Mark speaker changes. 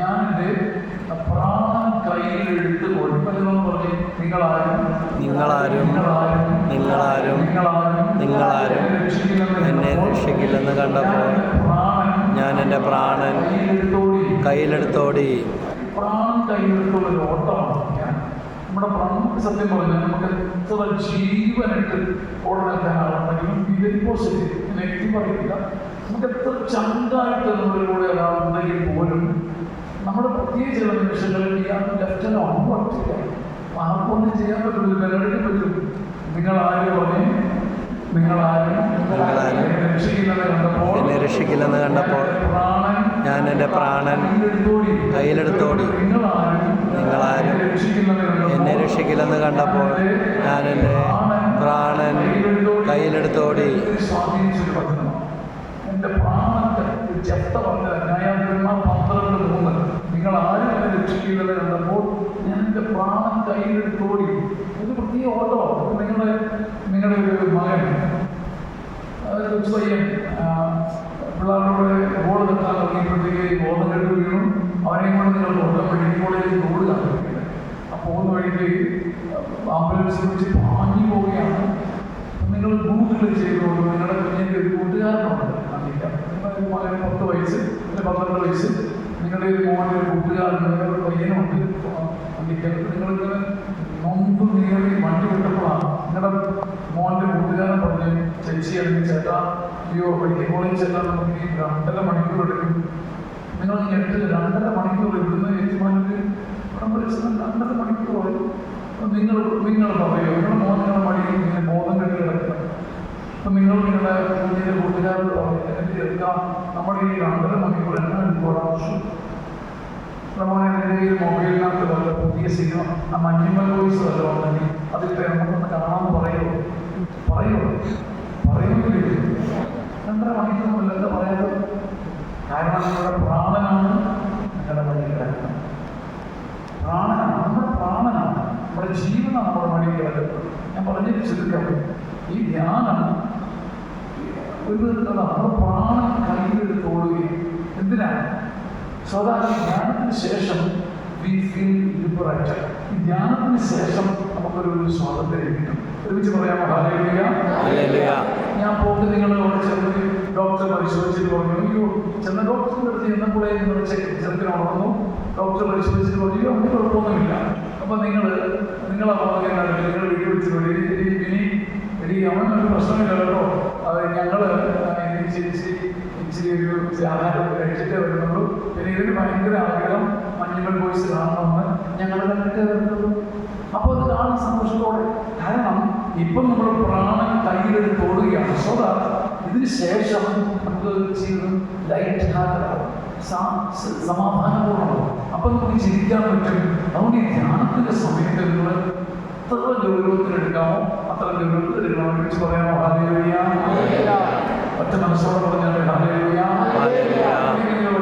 Speaker 1: ഞാൻ എന്റെ പ്രാണൻ കയ്യിലെടുത്ത് കൊടുപ്പല്ലോ പറഞ്ഞ് നിങ്ങളാരും
Speaker 2: നിങ്ങളാരും
Speaker 1: നിങ്ങളാരും
Speaker 2: നിങ്ങളാരും എന്നെ രക്ഷിക്കില്ലെന്ന് കണ്ടപ്പോൾ ഞാൻ എന്റെ പ്രാണൻ കയ്യിലെടുത്തോടി.
Speaker 1: പ്രാണൻ കയ്യിലെടുത്തുള്ള ഒരു ഓട്ടമാണ് ഞാൻ. നമ്മുടെ പ്രാണൻ സത്യം പറഞ്ഞാൽ നമുക്ക് എത്ര ജീവനായിട്ട് ഓടാനാണെങ്കിലും ഇതിൽ പോസിറ്റീവ് നെഗറ്റീവ് പറയില്ല നമുക്ക് എത്ര ചങ്കായിട്ട് നമ്മളിലൂടെ ഒരാളുണ്ടെങ്കിൽ പോലും നമ്മുടെ പ്രത്യേകിച്ച് ചില നിമിഷങ്ങളിൽ ചെയ്യാൻ ലെഫ്റ്റ് ഒന്നും പറ്റില്ല ആർക്കൊന്നും ചെയ്യാൻ പറ്റില്ല പരിപാടിക്ക് പറ്റും
Speaker 2: നിങ്ങളാരും
Speaker 1: കണ്ടപ്പോൾ
Speaker 2: എന്നെ രക്ഷിക്കില്ലെന്ന് കണ്ടപ്പോൾ ഞാൻ എന്റെ പ്രാണൻ
Speaker 1: കയ്യിലെടുത്തോടി. നിങ്ങളാരും
Speaker 2: നിങ്ങളാരും എന്നെ രക്ഷിക്കില്ലെന്ന് കണ്ടപ്പോൾ ഞാൻ എന്റെ പ്രാണൻ കയ്യിലെടുത്തോടി.
Speaker 1: എന്റെ പ്രാണത്തെ ഒരു ചെത്ത പറഞ്ഞത് ന്യായാധിപന്മാർ പന്ത്രണ്ട് മൂന്ന് നിങ്ങൾ ആരും എന്നെ രക്ഷിക്കില്ലെന്ന് കണ്ടപ്പോൾ ഞാൻ എന്റെ പ്രാണൻ കയ്യിലെടുത്തോടി ഒരു പ്രത്യേക ഓട്ടോ നിങ്ങളുടെ നിങ്ങളുടെ ഒരു മകൻ. അതൊരു ആ, പിള്ളേരുടെ ബോൾ നിർത്താൻ തുടങ്ങിയപ്പോഴത്തേക്ക് ബോധം കെട്ട് വീണു. അവനെയും കൊണ്ട് നിങ്ങൾ ഓട്ടം മെഡിക്കൽ കോളേജിൽ റോഡ് കാണിക്കുന്നത് ആ പോകുന്ന വഴിക്ക് ആംബുലൻസ് വിളിച്ച് പാഞ്ഞു പോവുകയാണ്. നിങ്ങൾ ഗൂഗിൾ ചെയ്തുകൊണ്ട് നിങ്ങളുടെ കുഞ്ഞിന്റെ ഒരു കൂട്ടുകാരനുണ്ട്. നിങ്ങളുടെ മകന് പത്ത് വയസ്സ് അല്ലെങ്കിൽ പന്ത്രണ്ട് വയസ്സ്. നിങ്ങളുടെ ഒരു ഒരു കൂട്ടുകാരൻ പയ്യനുണ്ട്. കാണിക്കാം നിങ്ങളിങ്ങനെ ചേച്ചി അല്ലെങ്കിൽ ചേട്ടാ അയ്യോ കോളേജ് ചേട്ടാ നമുക്ക് ഈ രണ്ടര മണിക്കൂർ എടുക്കും നിങ്ങൾ ഞെട്ട് രണ്ടര മണിക്കൂർ ഇവിടുന്ന് തീരുമാനത്തിൽ രണ്ടര മണിക്കൂർ നിങ്ങൾ നിങ്ങൾ പറയോ നിങ്ങൾ മോൻ നിങ്ങളുടെ മടിയിൽ ഇങ്ങനെ ബോധം കെട്ടി കിടക്കണം അപ്പം നിങ്ങൾ നിങ്ങളുടെ കുഞ്ഞിന്റെ കൂട്ടുകാരോട് പറഞ്ഞു എന്റെ ചെറുക്കാം നമ്മുടെ ഈ രണ്ടര മണിക്കൂർ എണ്ണ ഒരാവശ്യം പ്രമാണത്തിന്റെ ഈ മൊബൈലിനകത്ത് വല്ല പുതിയ സിനിമ ആ മഞ്ഞുമൽ വോയിസ് വല്ല ഉണ്ടെങ്കിൽ അതിൽ നമുക്കൊന്ന് കാണാമെന്ന് പറയുമോ പറയുമോ പറയുന്നില്ലേ എന്താ കാരണം നമ്മുടെ പ്രാണനാണ് നിങ്ങളുടെ മടിയിൽ കിടക്കുന്നത് പ്രാണനാണ് നമ്മുടെ നമ്മുടെ ജീവനാണ് നമ്മുടെ മടിയിൽ ഞാൻ ചുരുക്കം ഈ ധ്യാനം ഒരു വിധത്തിലുള്ള നമ്മുടെ പ്രാണൻ കയ്യിലെടുത്ത് ഓടുകയും എന്തിനാണ് സോ ധ്യാനത്തിന് ശേഷം വി ഫീൽ ലിബറേറ്റഡ് ശേഷം നമുക്കൊരു സ്വാതന്ത്ര്യം കിട്ടും. ഒരുമിച്ച് പറയാമോ? ഹാലേലുയ ഞാൻ നിങ്ങൾ അവിടെ ചെന്ന് ഡോക്ടർ പരിശോധിച്ചിട്ട് പറഞ്ഞു. അയ്യോ ചെന്ന ഡോക്ടറിന്റെ അടുത്ത് ചെന്നപ്പോഴേ നിങ്ങൾ ചെറുക്കിനെ ഉണർന്നു ഡോക്ടർ പരിശോധിച്ചിട്ട് പറഞ്ഞു അയ്യോ ഒന്നും കുഴപ്പമൊന്നുമില്ല. അപ്പൊ നിങ്ങൾ നിങ്ങളെ പറഞ്ഞു നിങ്ങൾ വീട്ടിൽ പറഞ്ഞു ഇനി ഇനി അവനൊരു പ്രശ്നമില്ല കേട്ടോ. അത് ഞങ്ങൾ ഇച്ചിരി ഇച്ചിരി ഒരു ആഹാരം കഴിച്ചിട്ടേ വരുന്നുള്ളൂ. പിന്നെ ഇതിന് ഭയങ്കര ആഗ്രഹം മഞ്ഞുമൽ ബോയ്സ് കാണണമെന്ന് ഞങ്ങൾ കണ്ടിട്ടേ വരുന്നുള്ളൂ. അപ്പോൾ അത് കാണാൻ സന്തോഷത്തോടെ കാരണം ഇപ്പം നമ്മൾ പ്രാണൻ കയ്യിലെടുത്ത് ഓടുകയാണ് സോ ഇതിന് ശേഷം നമുക്ക് ജീവിതം ലൈറ്റ് ഹാർട്ടാവും സമാധാനപൂർണമാകും അപ്പം നമുക്ക് ചിരിക്കാൻ പറ്റും. അതുകൊണ്ട് ഈ ധ്യാനത്തിന്റെ സമയത്ത് നിങ്ങൾ എത്ര ഗൗരവത്തിലെടുക്കാമോ അത്ര ഗൗരവത്തിലെടുക്കണം വിളിച്ച് പറയാമോ? ഹാലേലുയ ഒറ്റ മനസ്സോടെ പറഞ്ഞാൽ ഹാലേലുയ.